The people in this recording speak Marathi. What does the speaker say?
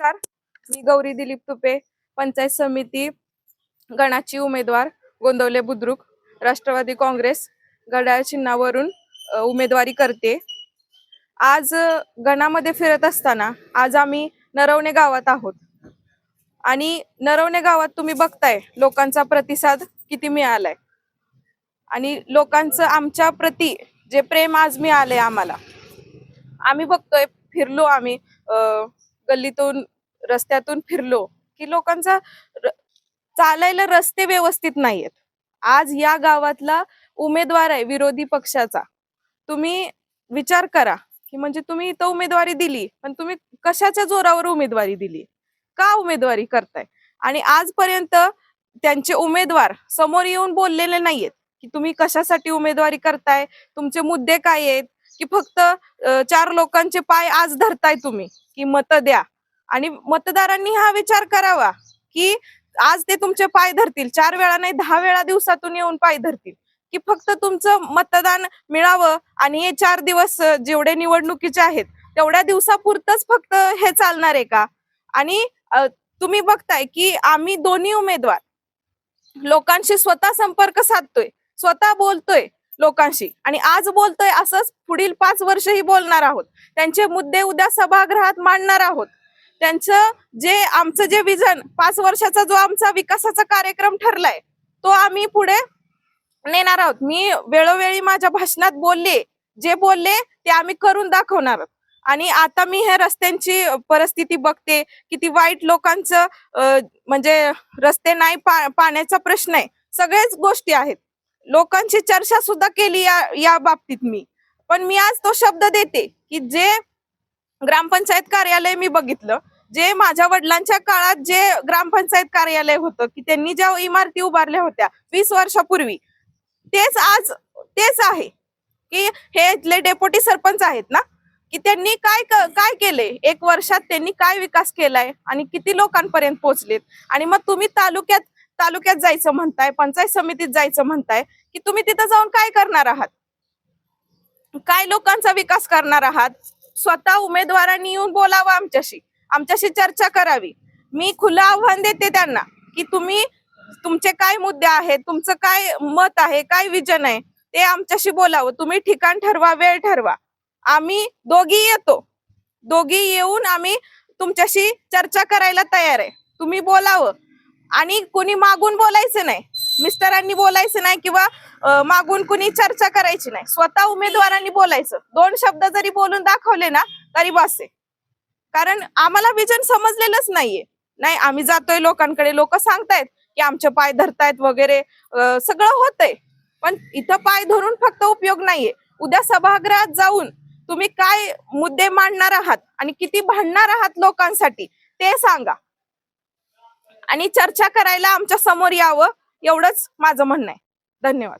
नमस्कार. मी गौरी दिलीप तुपे पंचायत समिती गणाची उमेदवार गोंदवले बुद्रुक राष्ट्रवादी काँग्रेस घड्याळ चिन्हावरून उमेदवारी करते. आज गणामध्ये फिरत असताना आज आम्ही नरवणे गावात आहोत. आणि नरवणे गावात तुम्ही बघताय लोकांचा प्रतिसाद किती मिळालाय. आणि लोकांचं आमच्या प्रती जे प्रेम आज मिळालंय आम्हाला. आम्ही बघतोय फिरलो आम्ही गल्लीतून रस्त्यातून फिरलो की लोकांचा चालायला रस्ते व्यवस्थित नाहीयेत. आज या गावातला उमेदवार आहे विरोधी पक्षाचा. तुम्ही विचार करा की म्हणजे तुम्ही इथं उमेदवारी दिली पण तुम्ही कशाच्या जोरावर उमेदवारी दिली? का उमेदवारी करताय? आणि आजपर्यंत त्यांचे उमेदवार समोर येऊन बोललेले नाहीयेत की तुम्ही कशासाठी उमेदवारी करताय तुमचे मुद्दे काय आहेत की फक्त चार लोकांचे पाय आज धरताय तुम्ही. की मत द्या. आणि मतदारांनी हा विचार करावा की आज ते तुमचे पाय धरतील. चार वेळा नाही दहा वेळा दिवसातून येऊन पाय धरतील. की फक्त तुमचं मतदान मिळावं आणि हे चार दिवस जेवढे निवडणुकीचे आहेत तेवढ्या दिवसापुरतच फक्त हे चालणार आहे का? आणि तुम्ही बघताय की आम्ही दोन्ही उमेदवार लोकांशी स्वतः संपर्क साधतोय स्वतः बोलतोय. लोकांशी. आणि आज बोलतोय असंच पुढील पाच वर्षही बोलणार आहोत. त्यांचे मुद्दे उद्या सभागृहात मांडणार आहोत. त्यांचं जे आमचं जे विजन पाच वर्षाचा जो आमचा विकासाचा कार्यक्रम ठरलाय तो आम्ही पुढे नेणार आहोत. मी वेळोवेळी माझ्या भाषणात बोलले जे बोलले ते आम्ही करून दाखवणार आहोत. आणि आता मी हे रस्त्यांची परिस्थिती बघते किती वाईट लोकांचं म्हणजे रस्ते नाही पा- पाण्याचा प्रश्न आहे. सगळेच गोष्टी आहेत. लोकांची चर्चा सुद्धा केली या या बाबतीत मी. पण मी आज तो शब्द देते की जे ग्रामपंचायत कार्यालय मी बघितलं जे माझ्या वडिलांच्या काळात जे ग्रामपंचायत कार्यालय होतं की त्यांनी ज्या इमारती उभारल्या होत्या वीस वर्षापूर्वी तेच आज तेच आहे. की हे इथले डेप्युटी सरपंच आहेत ना की त्यांनी काय काय केले? एक वर्षात त्यांनी काय विकास केलाय? आणि किती लोकांपर्यंत पोहोचलेत? आणि मग तुम्ही तालुक्यात तालुक्यात जायचं म्हणताय पंचायत समितीत जायचं म्हणताय की तुम्ही तिथं जाऊन काय करणार आहात? काय लोकांचा विकास करणार आहात? स्वतः उमेदवारांनी येऊन बोलावं आमच्याशी. आमच्याशी चर्चा करावी. मी खुलं आव्हान देते त्यांना की तुम्ही तुमचे काय मुद्दे आहेत तुमचं काय मत आहे काय विजन आहे ते आमच्याशी बोलावं. तुम्ही ठिकाण ठरवा वेळ ठरवा. आम्ही दोघी येतो. दोघी येऊन आम्ही तुमच्याशी चर्चा करायला तयार आहे. तुम्ही बोलावं. आणि कुणी मागून बोलायचं नाही. मिस्टरांनी बोलायचं नाही किंवा मागून कुणी चर्चा करायची नाही. स्वतः उमेदवारांनी बोलायचं. दोन शब्द जरी बोलून दाखवले ना तरी बसे आहे. कारण आम्हाला विजन समजलेलंच नाहीये. नाही आम्ही जातोय लोकांकडे. लोक सांगतायत की आमचे पाय धरतायत वगैरे. सगळं होतंय. पण इथं पाय धरून फक्त उपयोग नाहीये. उद्या सभागृहात जाऊन तुम्ही काय मुद्दे मांडणार आहात आणि किती भांडणार आहात लोकांसाठी ते सांगा. आणि चर्चा करायला आमच्यासमोर यावं एवढंच माझं म्हणणं आहे. धन्यवाद.